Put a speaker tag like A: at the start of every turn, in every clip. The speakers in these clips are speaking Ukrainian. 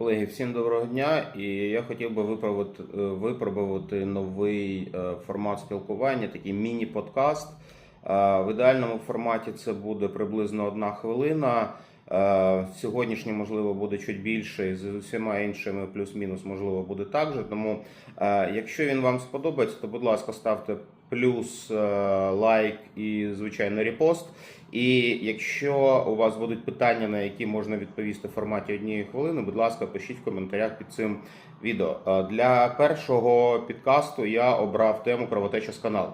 A: Колеги, всім доброго дня. І я хотів би виправити, е, випробувати новий е, формат спілкування, такий міні-подкаст. Е, В ідеальному форматі це буде приблизно одна хвилина. Сьогоднішній, можливо, буде чуть більше, з усіма іншими плюс-мінус, можливо, буде так же. Тому, якщо він вам сподобається, то будь ласка, ставте плюс, е, лайк і, звичайно, репост. І якщо у вас будуть питання, на які можна відповісти в форматі однієї хвилини, будь ласка, пишіть в коментарях під цим відео. Е, Для першого підкасту я обрав тему кровотеча з каналу.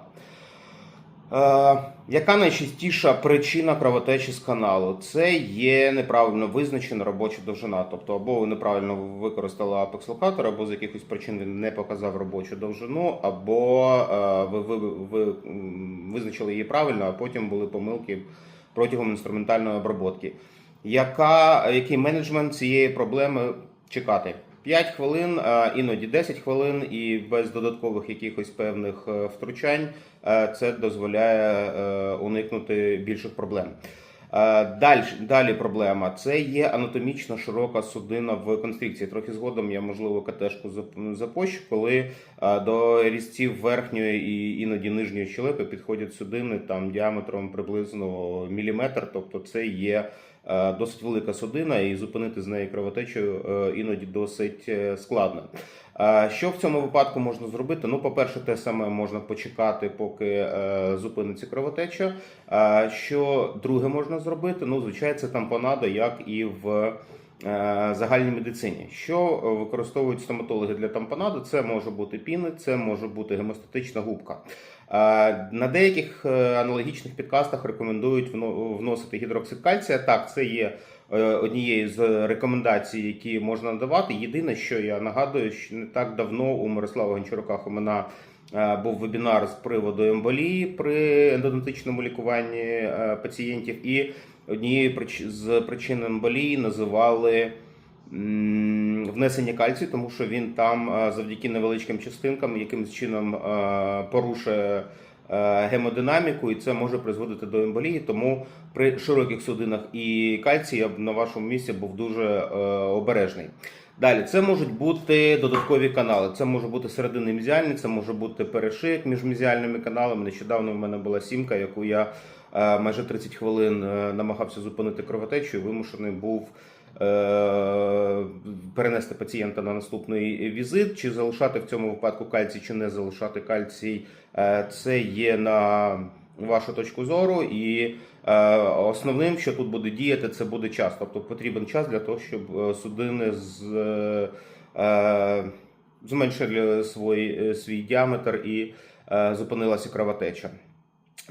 A: Е, яка найчастіша причина кровотечі з каналу? Це є неправильно визначена робоча довжина. Тобто, або ви неправильно використали апекс локатор, або з якихось причин він не показав робочу довжину, або е, ви, ви, ви м, визначили її правильно, а потім були помилки протягом інструментальної обробки. Яка, який менеджмент цієї проблеми чекати? 5 хвилин, а іноді 10 хвилин, і без додаткових якихось певних е, втручань е, це дозволяє е, уникнути більших проблем. Далі, далі проблема це є анатомічно широка судина в констрикції. Трохи згодом я можливо катешку зап- запущу, коли до різців верхньої і іноді нижньої щелепи підходять судини там діаметром приблизно міліметр. Тобто це є досить велика судина, і зупинити з неї кровотечу е, іноді досить е, складно. Е, Що в цьому випадку можна зробити? Ну, по-перше, те саме можна почекати, поки е, зупиниться кровотеча. Е, Що друге можна зробити? Ну, звичайно, це тампонада, як і в е, загальній медицині. Що е, використовують стоматологи для тампонади? Це може бути піни, це може бути гемостатична губка. На деяких е, аналогічних підкастах рекомендують вносити гідроксид кальція. Так, це є е, однією з рекомендацій, які можна надавати. Єдине, що я нагадую, що не так давно у Мирослава Гончарука Хомина е, був вебінар з приводу емболії при ендодонтичному лікуванні пацієнтів, і однією з причин емболії називали. Внесення кальцію, тому що він там е, завдяки невеличким частинкам якимось чином е, порушує е, гемодинаміку, і це може призводити до емболії. Тому при широких судинах і кальцій я б на вашому місці був дуже обережний. Далі, це можуть бути додаткові канали. Це може бути середини мізіальні, це може бути перешик між мізіальними каналами. Нещодавно в мене була сімка, яку я майже 30 хвилин намагався зупинити кровотечу і вимушений був перенести пацієнта на наступний візит, чи залишати в цьому випадку кальцій, чи не залишати кальцій. Е, Це є на вашу точку зору, і е, основним, що тут буде діяти, це буде час. Тобто потрібен час для того, щоб е, судини з, е, зменшили свій, е, свій діаметр і е, зупинилася кровотеча.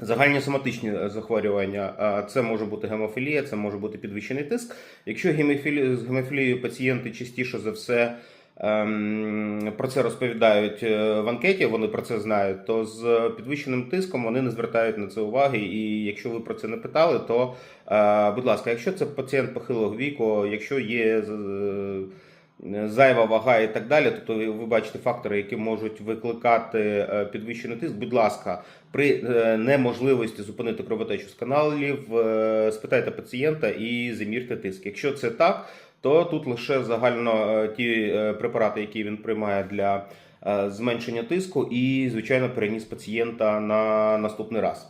A: Загальні соматичні захворювання а, це може бути гемофілія, це може бути підвищений тиск. Якщо гемофілі... з гемофілією пацієнти частіше за все ем, про це розповідають е, в анкеті, вони про це знають, то з підвищеним тиском вони не звертають на це уваги. І якщо ви про це не питали, то е, будь ласка, якщо це пацієнт похилого віку, якщо є з- зайва вага і так далі, тобто ви бачите фактори, які можуть викликати е, підвищений тиск. Будь ласка, при е, неможливості зупинити кровотечу з каналів, е, спитайте пацієнта і замірте тиск. Якщо це так, то тут лише загально е, ті е, препарати, які він приймає для е, зменшення тиску, і звичайно переніс пацієнта на наступний раз.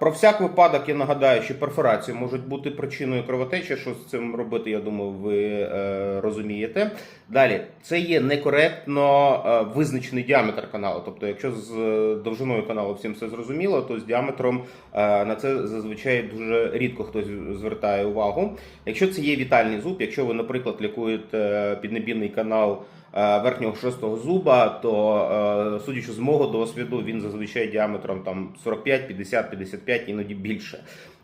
A: Про всяк випадок я нагадаю, що перфорації можуть бути причиною кровотечі. Що з цим робити, я думаю, ви е, розумієте. Далі, це є некоректно е, визначений діаметр каналу. Тобто, якщо з е, довжиною каналу всім все зрозуміло, то з діаметром на це зазвичай дуже рідко хтось звертає увагу. Якщо це є вітальний зуб, якщо ви, наприклад, лікуєте піднебінний канал верхнього шостого зуба, то е, судячи з мого досвіду, він зазвичай діаметром там 45, 50, 55, іноді більше.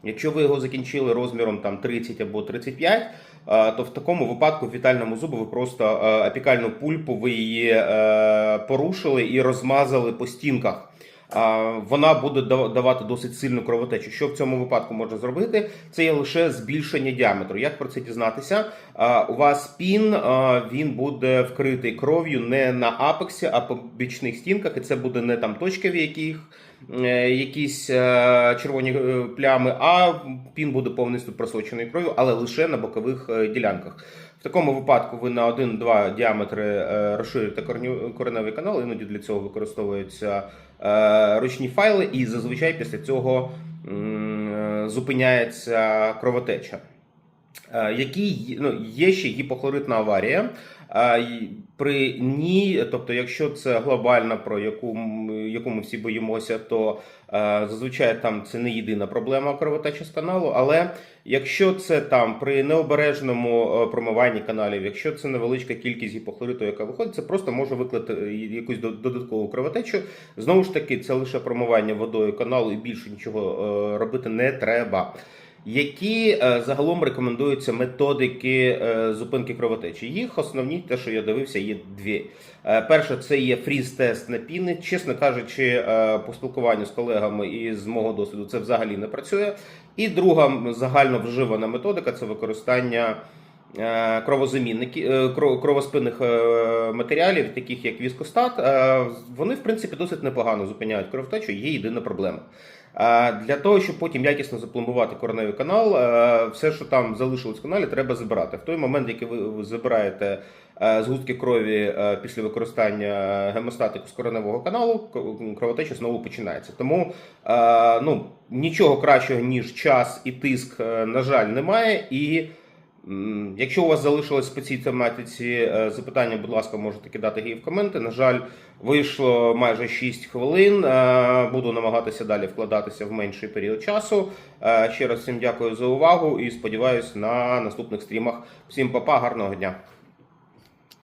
A: Якщо ви його закінчили розміром там 30 або 35, е, то в такому випадку в вітальному зубу ви просто е, апікальну пульпу ви її е, порушили і розмазали по стінках. Вона буде давати досить сильну кровотечу. Що в цьому випадку можна зробити? Це є лише збільшення діаметру. Як про це дізнатися? У вас пін він буде вкритий кров'ю не на апексі, а по бічних стінках, і це буде не там точки, в яких е, якісь е, червоні е, плями, а пін буде повністю просочений кров'ю, але лише на бокових ділянках. В такому випадку ви на 1-2 діаметри е, розширюєте кореневий канал, іноді для цього використовуються е, ручні файли, і зазвичай після цього е, зупиняється кровотеча. Який ну, є ще гіпохлоритна аварія. При ній, тобто, якщо це глобальна, про яку, яку ми всі боїмося, то е, зазвичай там це не єдина проблема кровотечі з каналу. Але якщо це там при необережному е, промиванні каналів, якщо це невеличка кількість гіпохлориту, яка виходить, це просто може викликати е, якусь до- додаткову кровотечу. Знову ж таки, це лише промивання водою каналу і більше нічого робити не треба. Які е, загалом рекомендуються методики е, зупинки кровотечі? Їх основні, те, що я дивився, є дві. Е, перше, це є фріз-тест на піни. Чесно кажучи, по спілкуванню з колегами і з мого досвіду це взагалі не працює. І друга загально вживана методика це використання кровозамінників, кровоспинних матеріалів, таких як віскостат. Вони, в принципі, досить непогано зупиняють кровотечу. Є єдина проблема. Для того, щоб потім якісно запломбувати кореневий канал, все, що там залишилось в каналі, треба забирати. В той момент, який ви забираєте згустки крові після використання гемостатику з кореневого каналу, кровотеча знову починається. Тому ну, нічого кращого, ніж час і тиск, е, на жаль, немає. І якщо у вас залишилось по цій тематиці е, запитання, будь ласка, можете кидати її в коменти. На жаль, Вийшло майже 6 хвилин. Е, Буду намагатися далі вкладатися в менший період часу. Е, Ще раз всім дякую за увагу і сподіваюся на наступних стрімах. Всім па-па, гарного дня!